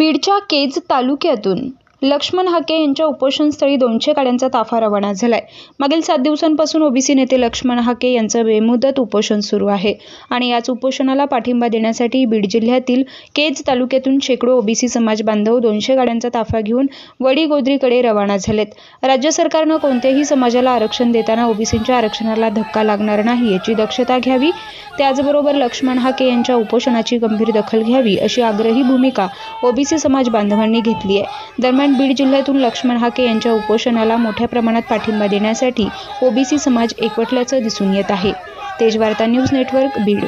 बीडच्या केज तालुक्यातून. लक्ष्मण हाके यांच्या उपोषणस्थळी दोनशे गाड्यांचा ताफा रवाना झालाय. मागील सात दिवसांपासून ओबीसी नेते लक्ष्मण हाके यांचं बेमुदत उपोषण सुरू आहे आणि याच उपोषणाला पाठिंबा देण्यासाठी बीड जिल्ह्यातील केज तालुक्यातून शेकडो ओबीसी समाज बांधव दोनशे गाड्यांचा ताफा घेऊन वडीगोद्रीकडे रवाना झालेत. राज्य सरकारनं कोणत्याही समाजाला आरक्षण देताना ओबीसींच्या आरक्षणाला धक्का लागणार नाही याची दक्षता घ्यावी त्याचबरोबर लक्ष्मण हाके यांच्या उपोषणाची गंभीर दखल घ्यावी अशी आग्रही भूमिका ओबीसी समाज बांधवांनी घेतली आहे. दरम्यान बीड जिल्ह्यातून लक्ष्मण हाके यांच्या उपोषणाला मोठ्या प्रमाणात पाठिंबा देण्यासाठी ओबीसी समाज एकवटल्याचं दिसून येत आहे तेजवार्ता न्यूज नेटवर्क बीड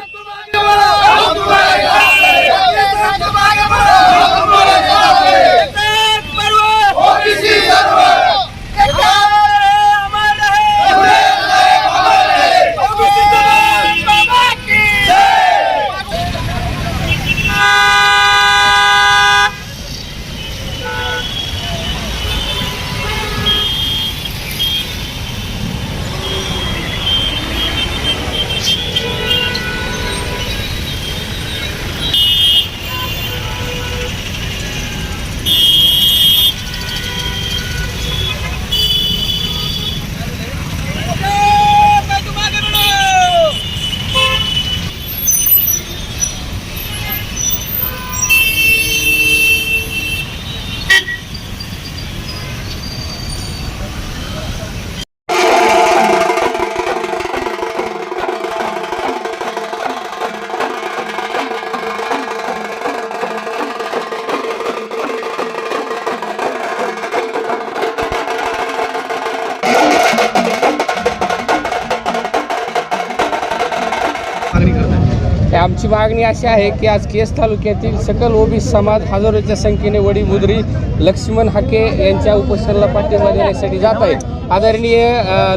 आमची मागणी अशी आहे की आज केस तालुक्यातील सकल ओबीसी समाज हजारोच्या संख्येने वडी बुद्री लक्ष्मण हाके यांच्या उपोषणाला पाठिंबा देण्यासाठी जात आहेत. आदरणीय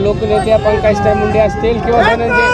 लोकनेत्या पंकजताई मुंडे असतील किंवा धनंजय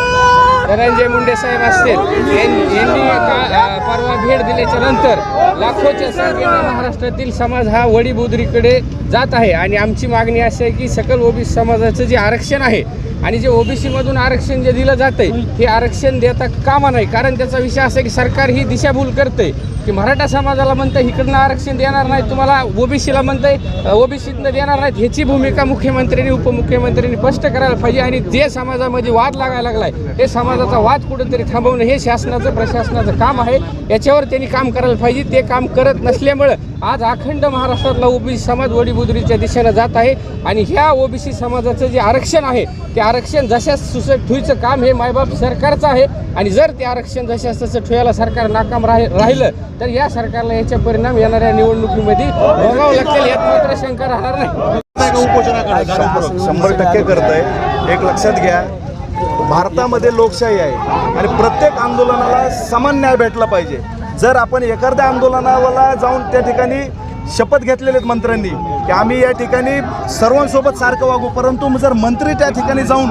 धनंजय मुंडे साहेब असतील यांनी का परवा भेट दिल्याच्या नंतर लाखोच्या संख्येने महाराष्ट्रातील समाज हा वडी बुद्रीकडे जात आहे. आणि आमची मागणी अशी आहे की सकल ओबीसी समाजाचं जे आरक्षण आहे आणि जे ओबीसीमधून आरक्षण जे दिलं जातंय हे आरक्षण देता कामा नाही कारण त्याचा विषय असा आहे की सरकार ही दिशाभूल करते की मराठा समाजाला म्हणतं इकडनं आरक्षण देणार नाही तुम्हाला ओबीसीला म्हणतंय ओबीसीतनं देणार नाहीत. ह्याची भूमिका मुख्यमंत्र्यांनी उपमुख्यमंत्र्यांनी स्पष्ट करायला पाहिजे आणि जे समाजामध्ये वाद लागायला लागलाय हे समाजाचा वाद कुठंतरी थांबवणं हे शासनाचं प्रशासनाचं काम आहे. याच्यावर त्यांनी काम करायला पाहिजे. ते काम करत नसल्यामुळं आज अखंड महाराष्ट्रातला ओबीसी समाज वडीबुदरीच्या दिशेनं जात आहे आणि ह्या ओबीसी समाजाचं जे आरक्षण आहे ते आरक्षण जशाच सुसट ठेवायचं काम हे मायबाप सरकारचं आहे आणि जर ते आरक्षण जशाच तसं ठुयाला सरकार नाकाम राहि राहिलं तर या सरकारला याचे परिणाम येणाऱ्या निवडणुकीमध्ये भोगावं लागतील यात मात्र शंका राहणार नाही. शंभर टक्के करत आहे एक लक्षात घ्या भारतामध्ये लोकशाही आहे आणि प्रत्येक आंदोलनाला समान न्याय भेटला पाहिजे. जर आपण एखाद्या आंदोलनाला जाऊन त्या ठिकाणी शपथ घेतलेले आहेत मंत्र्यांनी की आम्ही या ठिकाणी सर्वांसोबत सारखं वागू. परंतु जर मंत्री त्या ठिकाणी जाऊन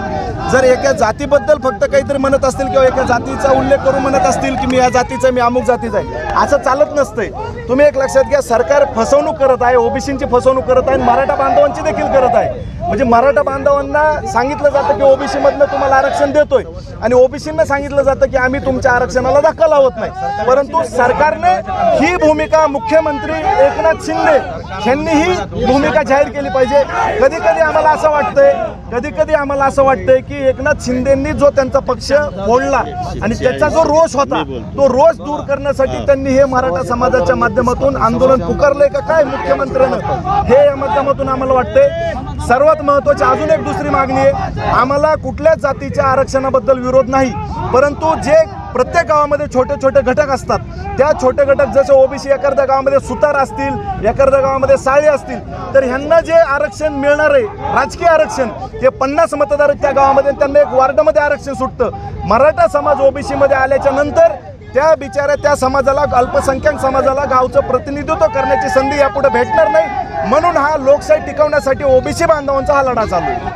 जर एका जातीबद्दल फक्त काहीतरी म्हणत असतील किंवा एका जातीचा उल्लेख करून म्हणत असतील की मी या जातीचा मी अमुक जातीचा आहे असं चालत नसतंय. तुम्ही एक लक्षात घ्या सरकार फसवणूक करत आहे ओबीसींची फसवणूक करत आहे आणि मराठा बांधवांची देखील करत आहे. म्हणजे मराठा बांधवांना सांगितलं जातं की ओबीसी मधनं तुम्हाला आरक्षण देतोय. आणि ओबीसींना सांगितलं जातं की आम्ही तुमच्या आरक्षणाला धक्का लावत नाही. परंतु सरकारने ही भूमिका मुख्यमंत्री एकनाथ शिंदे यांनी ही भूमिका जाहीर केली पाहिजे. कधी कधी आम्हाला असं वाटतंय कधी कधी आम्हाला असं वाटतंय की एकनाथ शिंदेंनी जो त्यांचा पक्ष फोडला आणि त्याचा जो रोष होता तो रोष दूर करण्यासाठी त्यांनी हे मराठा समाजाच्या माध्यमातून आंदोलन पुकारलंय का काय मुख्यमंत्र्यानं हे या माध्यमातून आम्हाला वाटतंय. सर्वात महत्वाची अजून एक दुसरी मागणी आहे. आम्हाला कुठल्याच जातीच्या आरक्षणाबद्दल विरोध नाही. परंतु जे प्रत्येक गावामध्ये छोटे छोटे घटक असतात त्या छोटे घटक जसे ओबीसी एखाद्या गावामध्ये सुतार असतील एखाद्या गावामध्ये साळी असतील तर ह्यांना जे आरक्षण मिळणार आहे राजकीय आरक्षण ते पन्नास मतदार त्या गावामध्ये त्यांना एक वार्डामध्ये आरक्षण सुटतं. मराठा समाज ओबीसीमध्ये आल्याच्यानंतर त्या बिचाऱ्या त्या समाजाला अल्पसंख्याक समाजाला गावचं प्रतिनिधित्व करण्याची संधी यापुढे भेटणार नाही. म्हणून हा लोकशाही टिकवण्यासाठी ओबीसी बांधवांचा हा लढा चालू आहे.